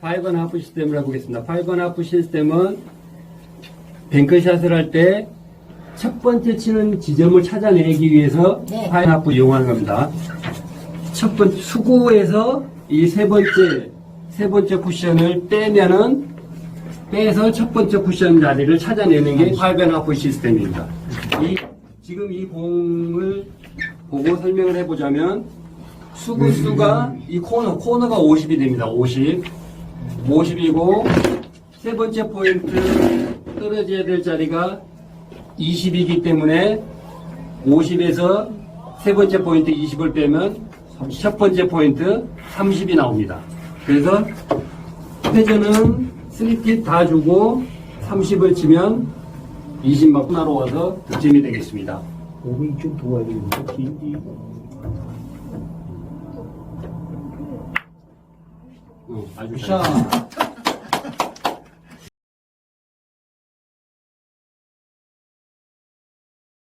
파이브 앤 하프 시스템을 해보겠습니다. 파이브 앤 하프 시스템은 뱅크샷을 할 때 첫 번째 치는 지점을 찾아내기 위해서 네. 파이브 앤 하프 이용하는 겁니다. 첫 번째 수고에서 이 세 번째 세 번째 쿠션을 빼면은 빼서 첫 번째 쿠션 자리를 찾아내는 게 파이브 앤 하프 시스템입니다. 이 지금 이 공을 보고 설명을 해보자면 수구 수가 이 코너 코너가 50이 됩니다. 50 50이고 세 번째 포인트 떨어져야 될 자리가 20이기 때문에 50에서 세 번째 포인트 20을 빼면 첫 번째 포인트 30이 나옵니다. 그래서 회전은 3팁 다 주고 30을 치면 20만 하나로 와서 득점이 되겠습니다. 몸이 좀 도와주는데 긴지 어, 아주 자